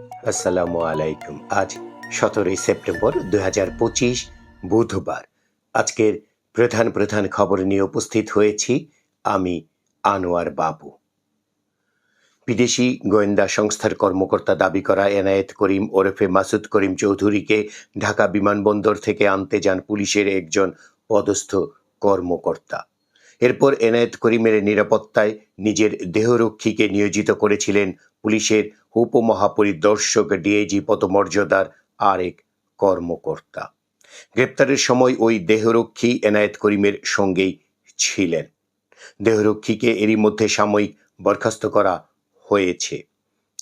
আসসালামু আলাইকুম। আজ সতেরোই সেপ্টেম্বর দু হাজার পঁচিশ বুধবার। আজকের প্রধান প্রধান খবর নিয়ে উপস্থিত হয়েছি আমি, আনোয়ার বাবু। বিদেশি গোয়েন্দা সংস্থার কর্মকর্তা দাবি করা এনায়েত করিম ওরফে মাসুদ করিম চৌধুরীকে ঢাকা বিমানবন্দর থেকে আনতে যান পুলিশের একজন পদস্থ কর্মকর্তা। এরপর এনায়েত করিমের নিরাপত্তায় নিজের দেহরক্ষীকে নিয়োজিত করেছিলেন পুলিশের উপমহাপরিদর্শক ডিআইজি পদমর্যাদার আরেক কর্মকর্তা। গ্রেপ্তারের সময় ওই দেহরক্ষী এনায়েত করিমের সঙ্গেই ছিলেন। দেহরক্ষীকে এরই মধ্যে সাময়িক বরখাস্ত করা হয়েছে।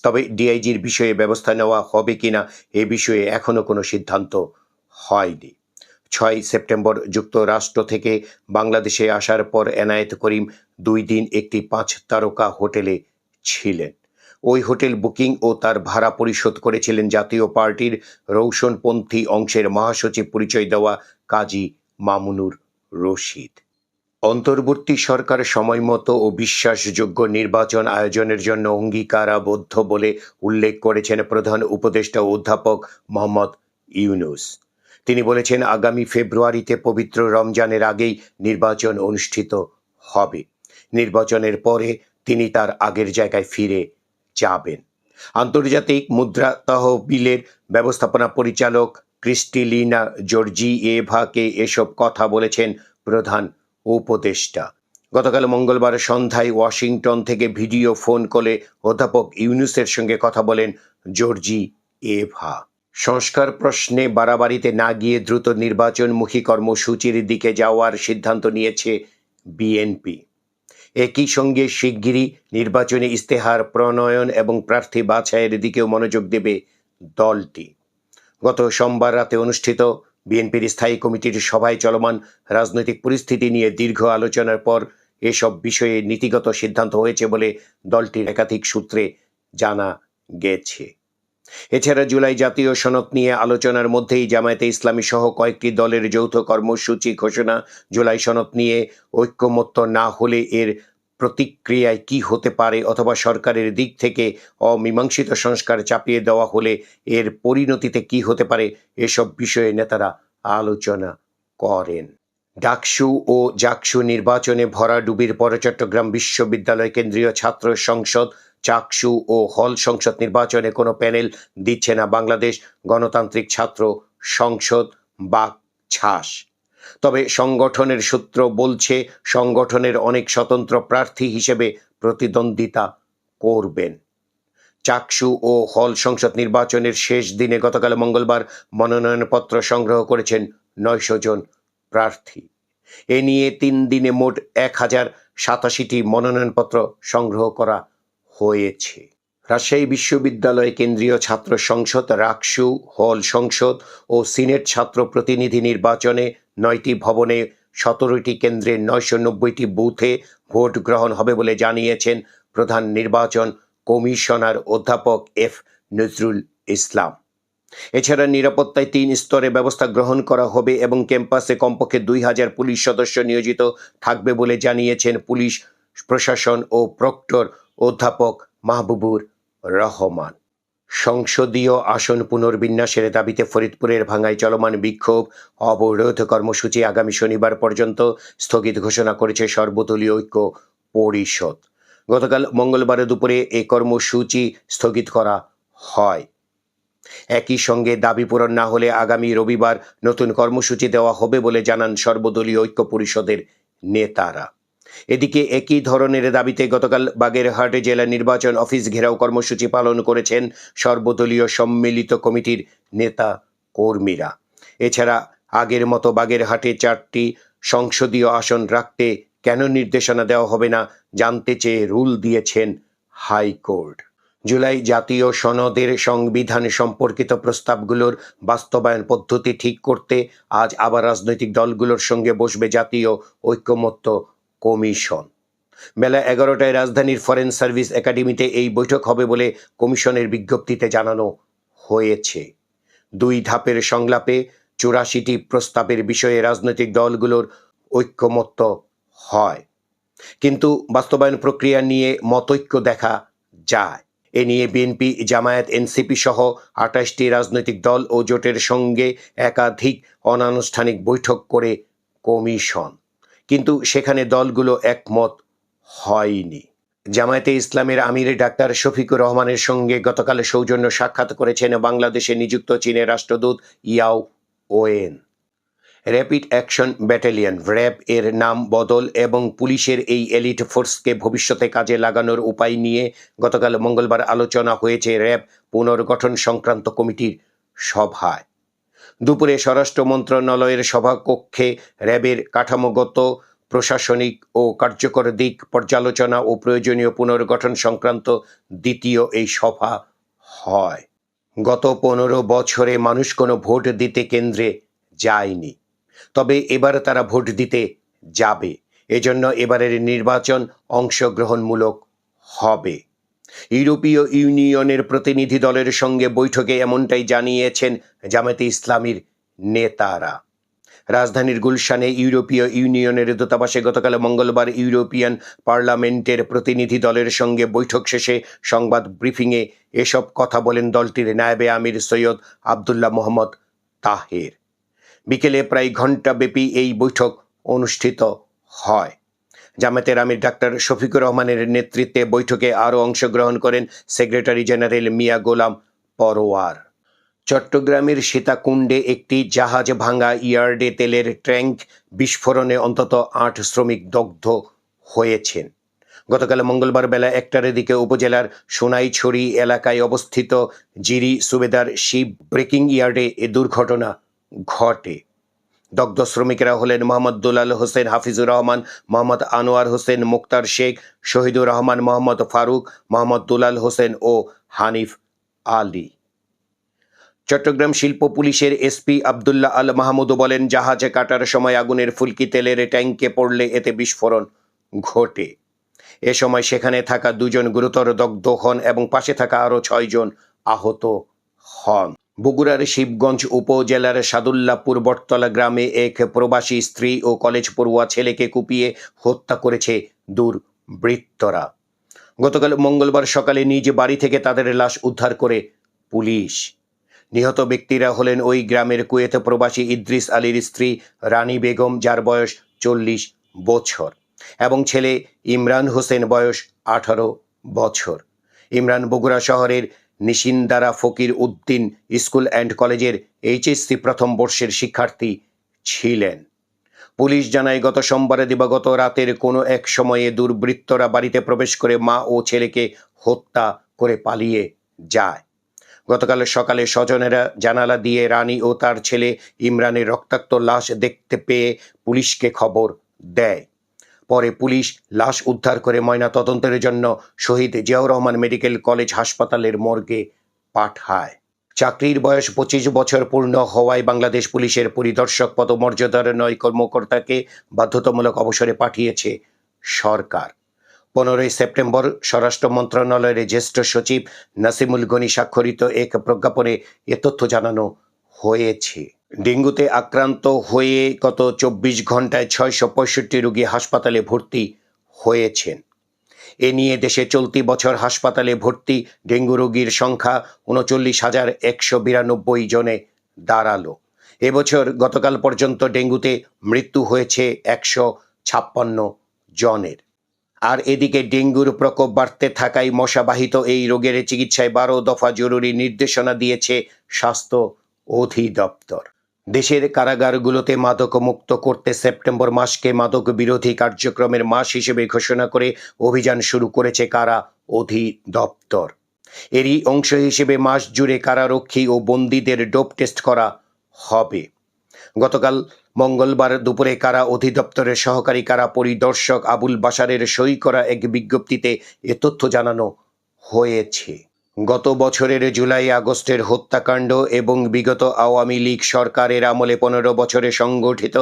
তবে ডিআইজির বিষয়ে ব্যবস্থা নেওয়া হবে কিনা এ বিষয়ে এখনও কোনো সিদ্ধান্ত হয়নি। ছয় সেপ্টেম্বর যুক্তরাষ্ট্র থেকে বাংলাদেশে আসার পর এনায়েত করিম দুই দিন একটি পাঁচ তারকা হোটেলে ছিলেন। ওই হোটেল বুকিং ও তার ভাড়া পরিশোধ করেছিলেন জাতীয় পার্টির রৌশনপন্থী অংশের মহাসচিব পরিচয় দেওয়া কাজী মামুনুর রশিদ। অন্তর্বর্তী সরকার সময়মতো ও বিশ্বাসযোগ্য নির্বাচন আয়োজনের জন্য অঙ্গীকারাবদ্ধ বলে উল্লেখ করেছেন প্রধান উপদেষ্টা অধ্যাপক মোহাম্মদ ইউনুস। তিনি বলেছেন, আগামী ফেব্রুয়ারিতে পবিত্র রমজানের আগেই নির্বাচন অনুষ্ঠিত হবে। নির্বাচনের পরে তিনি তার আগের জায়গায় ফিরে যাবেন। আন্তর্জাতিক মুদ্রা তহবিলের ব্যবস্থাপনা পরিচালক ক্রিস্টিলিনা জর্জি এভাকে এসব কথা বলেছেন প্রধান উপদেষ্টা। গতকাল মঙ্গলবার সন্ধ্যায় ওয়াশিংটন থেকে ভিডিও ফোন কলে অধ্যাপক ইউনুসের সঙ্গে কথা বলেন জর্জি এভা সংস্কার প্রশ্নে বাড়াবাড়িতে না গিয়ে দ্রুত নির্বাচনমুখী কর্মসূচির দিকে যাওয়ার সিদ্ধান্ত নিয়েছে বিএনপি। একই সঙ্গে শিগগিরই নির্বাচনী ইস্তেহার প্রণয়ন এবং প্রার্থী বাছাইয়ের দিকেও মনোযোগ দেবে দলটি। গত সোমবার রাতে অনুষ্ঠিত বিএনপির স্থায়ী কমিটির সভায় চলমান রাজনৈতিক পরিস্থিতি নিয়ে দীর্ঘ আলোচনার পর এসব বিষয়ে নীতিগত সিদ্ধান্ত হয়েছে বলে দলটির একাধিক সূত্রে জানা গেছে। এছাড়া জুলাই জাতীয় সনদ নিয়ে আলোচনার মধ্যেই জামায়াতে ইসলামী সহ কয়েকটি দলের যৌথ কর্মসূচি ঘোষণা। জুলাই সনদ নিয়ে ঐক্যমত্য না হলে এর প্রতিক্রিয়ায় কি হতে পারে অথবা সরকারের দিক থেকে অমীমাংসিত সংস্কার চাপিয়ে দেওয়া হলে এর পরিণতিতে কি হতে পারে এসব বিষয়ে নেতারা আলোচনা করেন। ডাকসু ও জাকসু নির্বাচনে ভরাডুবির পর চট্টগ্রাম বিশ্ববিদ্যালয় কেন্দ্রীয় ছাত্র সংসদ চাকসু ও হল সংসদ নির্বাচনে কোনো প্যানেল দিচ্ছে না বাংলাদেশ গণতান্ত্রিক ছাত্র সংসদ বা ছাস। তবে সংগঠনের সূত্র বলছে, সংগঠনের অনেক স্বতন্ত্র প্রার্থী হিসেবে প্রতিদ্বন্দ্বিতা করবেন। চাকসু ও হল সংসদ নির্বাচনের শেষ দিনে গতকাল মঙ্গলবার মনোনয়নপত্র সংগ্রহ করেছেন নয়শো জন প্রার্থী। এ নিয়ে তিন দিনে মোট এক হাজার সাতাশিটি মনোনয়নপত্র সংগ্রহ করা হয়েছে। রাজশাহী বিশ্ববিদ্যালয় কেন্দ্রীয় ছাত্র সংসদ, রাকসু হল সংসদ ও সিনেট ছাত্র প্রতিনিধি নির্বাচনে নয়টি ভবনে সতেরোটি কেন্দ্রে নয়শো নব্বইটি বুথে ভোট গ্রহণ হবে বলে জানিয়েছেন প্রধান নির্বাচন কমিশনার অধ্যাপক এফ নজরুল ইসলাম। এছাড়া নিরাপত্তায় তিন স্তরে ব্যবস্থা গ্রহণ করা হবে এবং ক্যাম্পাসে কমপক্ষে দুই হাজার পুলিশ সদস্য নিয়োজিত থাকবে বলে জানিয়েছেন পুলিশ প্রশাসন ও প্রক্টর অধ্যাপক মাহবুবুর রহমান। সংসদীয় আসন পুনর্বিন্যাসের দাবিতে ফরিদপুরের ভাঙায় চলমান বিক্ষোভ, অবরোধ কর্মসূচি আগামী শনিবার পর্যন্ত স্থগিত ঘোষণা করেছে সর্বদলীয় ঐক্য পরিষদ। গতকাল মঙ্গলবার দুপুরে এ কর্মসূচি স্থগিত করা হয়। একই সঙ্গে দাবি পূরণ না হলে আগামী রবিবার নতুন কর্মসূচি দেওয়া হবে বলে জানান সর্বদলীয় ঐক্য পরিষদের নেতারা। এদিকে একই ধরনের দাবিতে গতকাল বাগেরহাটে জেলা নির্বাচন অফিস ঘেরাও কর্মসূচি পালন করেছেন সর্বদলীয় সম্মিলিত কমিটির নেতা কর্মীরা। এছাড়া আগের মতো বাগেরহাটে চারটি সংসদীয় আসন রাখতে কেন নির্দেশনা দেওয়া হবে না জানতে চেয়ে রুল দিয়েছেন হাইকোর্ট। জুলাই জাতীয় সনদের সংবিধান সম্পর্কিত প্রস্তাবগুলোর বাস্তবায়ন পদ্ধতি ঠিক করতে আজ আবার রাজনৈতিক দলগুলোর সঙ্গে বসবে জাতীয় ঐক্যমত্য কমিশন। বেলা এগারোটায় রাজধানীর ফরেন সার্ভিস একাডেমিতে এই বৈঠক হবে বলে কমিশনের বিজ্ঞপ্তিতে জানানো হয়েছে। দুই ধাপের সংলাপে চুরাশিটি প্রস্তাবের বিষয়ে রাজনৈতিক দলগুলোর ঐক্যমত্য হয়। কিন্তু বাস্তবায়ন প্রক্রিয়া নিয়ে মতৈক্য দেখা যায়। এ নিয়ে বিএনপি, জামায়াত, এনসিপি সহ আঠাশটি রাজনৈতিক দল ও জোটের সঙ্গে একাধিক অনানুষ্ঠানিক বৈঠক করে কমিশন। কিন্তু সেখানে দলগুলো একমত হয়নি। জামায়াতে ইসলামের আমির ডাক্তার শফিকুর রহমানের সঙ্গে গতকাল সৌজন্য সাক্ষাৎ করেছেন বাংলাদেশে নিযুক্ত চীনের রাষ্ট্রদূত Yao Wen. Rapid action battalion, RAB এর নাম বদল এবং পুলিশের এই এলিট ফোর্সকে ভবিষ্যতে কাজে লাগানোর উপায় নিয়ে গতকাল মঙ্গলবার আলোচনা হয়েছে র্যাব পুনর্গঠন সংক্রান্ত কমিটির সভায়। দুপুরে স্বরাষ্ট্র মন্ত্রণালয়ের সভাকক্ষে র্যাবের কাঠামোগত, প্রশাসনিক ও কার্যকর দিক পর্যালোচনা ও প্রয়োজনীয় পুনর্গঠন সংক্রান্ত দ্বিতীয় এই সভা হয়। গত পনেরো বছরে মানুষ কোনো ভোট দিতে কেন্দ্রে যায়নি, তবে এবার তারা ভোট দিতে যাবে। এজন্য এবারের নির্বাচন অংশগ্রহণমূলক হবে। ইউরোপীয় ইউনিয়নের প্রতিনিধি দলের সঙ্গে বৈঠকে এমনটাই জানিয়েছেন জামাতে ইসলামীর নেতারা। রাজধানীর গুলশানে ইউরোপীয় ইউনিয়নের দূতাবাসে গতকাল মঙ্গলবার ইউরোপিয়ান পার্লামেন্টের প্রতিনিধি দলের সঙ্গে বৈঠক শেষে সংবাদ ব্রিফিংয়ে এসব কথা বলেন দলটির নায়েবে আমির সৈয়দ আবদুল্লাহ মোহাম্মদ তাহের। বিকেলে প্রায় ঘণ্টাব্যাপী এই বৈঠক অনুষ্ঠিত হয়। জামাতের আমির ডাক্তার শফিকুর রহমানের নেতৃত্বে বৈঠকে আরও অংশগ্রহণ করেন সেক্রেটারি জেনারেল মিয়া গোলাম পরোয়ার। চট্টগ্রামের সীতাকুণ্ডে একটি জাহাজ ভাঙা ইয়ার্ডে তেলের ট্যাঙ্ক বিস্ফোরণে অন্তত আট শ্রমিক দগ্ধ হয়েছেন। গতকাল মঙ্গলবার বেলা একটার দিকে উপজেলার সোনাইছড়ি এলাকায় অবস্থিত জিরি সুবেদার শিব ব্রেকিং ইয়ার্ডে এ দুর্ঘটনা ঘটে। দগ্ধ শ্রমিকেরা হলেন মোহাম্মদ দুলাল হোসেন, হাফিজুর রহমান, মোহাম্মদ আনোয়ার হোসেন, মুক্তার শেখ, শহীদুর রহমান, মোহাম্মদ ফারুক, মোহাম্মদ দুলাল হোসেন ও হানিফ আলী। চট্টগ্রাম শিল্প পুলিশের এসপি আবদুল্লাহ আল মাহমুদও বলেন, জাহাজে কাটার সময় আগুনের ফুলকি তেলের ট্যাঙ্কে পড়লে এতে বিস্ফোরণ ঘটে। এ সময় সেখানে থাকা দুজন গুরুতর দগ্ধ হন এবং পাশে থাকা আরও ছয়জন আহত হন। বগুড়ার শিবগঞ্জ উপজেলার সাদুল্লাপুর বটতলা গ্রামে এক প্রবাসী স্ত্রী ও কলেজ পড়ুয়া ছেলেকে কুপিয়ে হত্যা করেছে দুর্বৃত্তরা। গতকাল মঙ্গলবার সকালে নিজ বাড়ি থেকে তাদের লাশ উদ্ধার করে পুলিশ। নিহত ব্যক্তিরা হলেন ওই গ্রামের কুয়েত প্রবাসী ইদ্রিস আলীর স্ত্রী রানী বেগম, যার বয়স চল্লিশ বছর, এবং ছেলে ইমরান হোসেন বয়স আঠারো বছর। ইমরান বগুড়া শহরের নিশিন্দারা ফকির উদ্দিন স্কুল অ্যান্ড কলেজের এইচএসসি প্রথম বর্ষের শিক্ষার্থী ছিলেন। পুলিশ জানায়, গত সোমবারে দিবাগত রাতের কোনো এক সময়ে দুর্বৃত্তরা বাড়িতে প্রবেশ করে মা ও ছেলেকে হত্যা করে পালিয়ে যায়। গতকাল সকালে স্বজনেরা জানালা দিয়ে রানী ও তার ছেলে ইমরানের রক্তাক্ত লাশ দেখতে পেয়ে পুলিশকে খবর দেয়। পরে পুলিশ লাশ উদ্ধার করে ময়না তদন্তের জন্য শহীদ জিয়াউর রহমান মেডিকেল কলেজ হাসপাতালের মর্গে পাঠায়। চাকরির বয়স পঁচিশ বছর পূর্ণ হওয়ায় বাংলাদেশ পুলিশের পরিদর্শক পদমর্যাদার নয় কর্মকর্তাকে বাধ্যতামূলক অবসরে পাঠিয়েছে সরকার। পনেরোই সেপ্টেম্বর স্বরাষ্ট্র মন্ত্রণালয়ের জ্যেষ্ঠ সচিব নাসিমুল গনি স্বাক্ষরিত এক প্রজ্ঞাপনে এ তথ্য জানানো হয়েছে। ডেঙ্গুতে আক্রান্ত হয়ে গত চব্বিশ ঘন্টায় ছয়শো পঁয়ষট্টি রোগী হাসপাতালে ভর্তি হয়েছেন। এ নিয়ে দেশে চলতি বছর হাসপাতালে ভর্তি ডেঙ্গু রোগীর সংখ্যা উনচল্লিশ হাজার একশো বিরানব্বই জনে দাঁড়াল। এবছর গতকাল পর্যন্ত ডেঙ্গুতে মৃত্যু হয়েছে একশো ছাপ্পান্ন জনের। আর এদিকে ডেঙ্গুর প্রকোপ বাড়তে থাকায় মশাবাহিত এই রোগের চিকিৎসায় বারো দফা জরুরি নির্দেশনা দিয়েছে স্বাস্থ্য অধিদপ্তর। দেশের কারাগারগুলোতে মাদক মুক্ত করতে সেপ্টেম্বর মাসকে মাদক বিরোধী কার্যক্রমের মাস হিসেবে ঘোষণা করে অভিযান শুরু করেছে কারা? অধিদপ্তর। এরই অংশ হিসেবে মাস জুড়ে কারারক্ষী ও বন্দীদের ডোপ টেস্ট করা হবে। গতকাল মঙ্গলবার দুপুরে কারা অধিদপ্তরের সহকারী কারা পরিদর্শক আবুল বাসারের সই করা এক বিজ্ঞপ্তিতে এ তথ্য জানানো হয়েছে। গত বছরের জুলাই আগস্টের হত্যাকাণ্ড এবং বিগত আওয়ামী লীগ সরকারের আমলে পনেরো বছরে সংগঠিত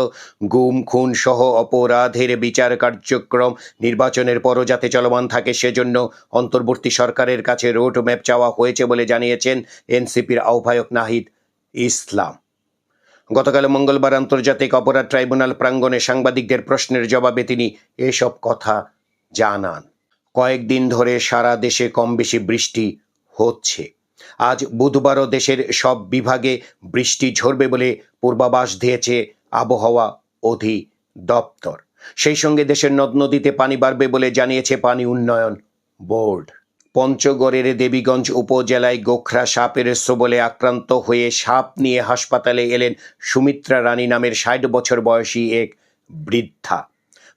গুম, খুন সহ অপরাধের বিচার কার্যক্রম নির্বাচনের পরও যাতে চলমান থাকে, সেজন্য অন্তর্বর্তী সরকারের কাছে রোড ম্যাপ চাওয়া হয়েছে বলে জানিয়েছেন এনসিপির আহ্বায়ক নাহিদ ইসলাম। গতকাল মঙ্গলবার আন্তর্জাতিক অপরাধ ট্রাইব্যুনাল প্রাঙ্গণে সাংবাদিকদের প্রশ্নের জবাবে তিনি এসব কথা জানান। কয়েকদিন ধরে সারা দেশে কম বেশি বৃষ্টি হচ্ছে। আজ বুধবারও দেশের সব বিভাগে বৃষ্টি ঝরবে বলে পূর্বাভাস দিয়েছে আবহাওয়া অধিদপ্তর। সেই সঙ্গে দেশের নদ নদীতে পানি বাড়বে বলে জানিয়েছে পানি উন্নয়ন বোর্ড। পঞ্চগড়ের দেবীগঞ্জ উপজেলায় গোখরা সাপের সবলে আক্রান্ত হয়ে সাপ নিয়ে হাসপাতালে এলেন সুমিত্রা রানী নামের ষাট বছর বয়সী এক বৃদ্ধা।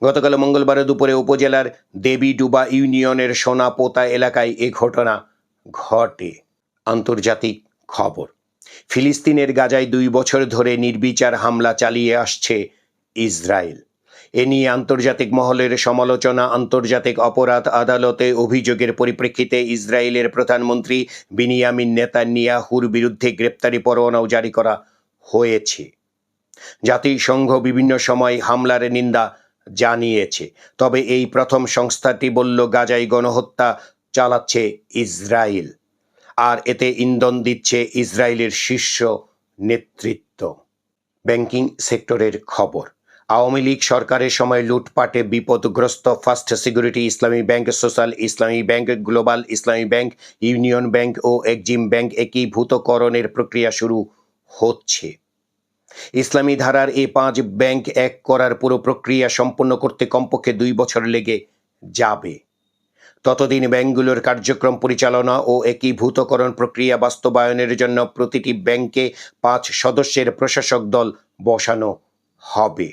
গতকাল মঙ্গলবার দুপুরে উপজেলার দেবীডুবা ইউনিয়নের সোনাপোতা এলাকায় এ ঘটনা ঘটে। আন্তর্জাতিক খবর। ফিলিস্তিনের গাজায় দুই বছর ধরে নির্বিচার হামলা চালিয়ে আসছে ইসরায়েল। এ নিয়ে আন্তর্জাতিক মহলের সমালোচনা, আন্তর্জাতিক অপরাধ আদালতে অভিযোগের পরিপ্রেক্ষিতে ইসরায়েলের প্রধানমন্ত্রী বিনিয়ামিন নেতানিয়াহুর বিরুদ্ধে গ্রেপ্তারি পরোয়ানাও জারি করা হয়েছে। জাতিসংঘ বিভিন্ন সময় হামলার নিন্দা জানিয়েছে, তবে এই প্রথম সংস্থাটি বলল, গাজায় গণহত্যা চালাচ্ছে ইসরায়েল আর এতে ইন্ধন দিচ্ছে ইসরায়েলের শীর্ষ নেতৃত্ব। ব্যাংকিং সেক্টরের খবর, আওয়ামী লীগ সরকারের সময় লুটপাটে বিপদগ্রস্ত first security Islami bank, social Islami bank, global Islami bank, union bank ও এক্সিম ব্যাংক একীভূতকরণের প্রক্রিয়া শুরু হচ্ছে। ইসলামী ধারার এ পাঁচ ব্যাংক এক করার পুরো প্রক্রিয়া সম্পন্ন করতে কমপক্ষে দুই বছর লেগে যাবে। ততদিন ব্যাংকগুলোর কার্যক্রম পরিচালনা ও একীভূতকরণ প্রক্রিয়া বাস্তবায়নের জন্য প্রতিটি ব্যাংকে পাঁচ সদস্যের প্রশাসক দল বসানো হবে।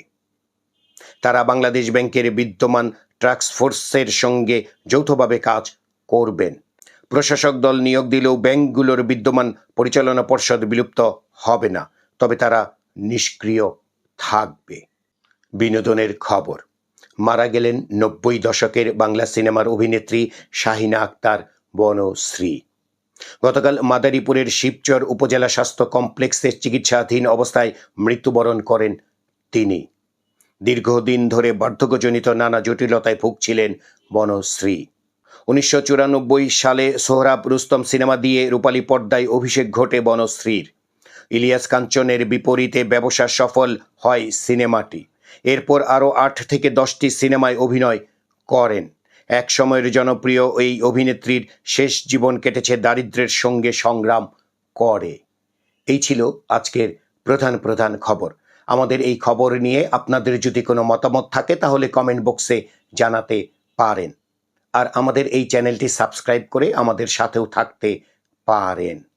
তারা বাংলাদেশ ব্যাংকের বিদ্যমান ট্রাক্সফোর্সের সঙ্গে যৌথভাবে কাজ করবেন। প্রশাসক দল নিয়োগ দিলেও ব্যাংকগুলোর বিদ্যমান পরিচালনা পর্ষদ বিলুপ্ত হবে না, তবে তারা নিষ্ক্রিয় থাকবে। বিনোদনের খবর। মারা গেলেন নব্বই দশকের বাংলা সিনেমার অভিনেত্রী শাহিনা আক্তার, বনশ্রী। গতকাল মাদারীপুরের শিবচর উপজেলা স্বাস্থ্য কমপ্লেক্সের চিকিৎসাধীন অবস্থায় মৃত্যুবরণ করেন তিনি। দীর্ঘদিন ধরে বার্ধক্যজনিত নানা জটিলতায় ভুগছিলেন বনশ্রী। উনিশশো চুরানব্বই সালে সোহরাব রুস্তম সিনেমা দিয়ে রূপালী পর্দায় অভিষেক ঘটে বনশ্রীর। ইলিয়াস কাঞ্চনের বিপরীতে ব্যবসা সফল হয় সিনেমাটি। এরপর আরও আট থেকে দশটি সিনেমায় অভিনয় করেন। এক সময়ের জনপ্রিয় এই অভিনেত্রীর শেষ জীবন কেটেছে দারিদ্র্যের সঙ্গে সংগ্রাম করে। এই ছিল আজকের প্রধান প্রধান খবর। আমাদের এই খবর নিয়ে আপনাদের যদি কোনো মতামত থাকে, তাহলে কমেন্ট বক্সে জানাতে পারেন। আর আমাদের এই চ্যানেলটি সাবস্ক্রাইব করে আমাদের সাথেও থাকতে পারেন।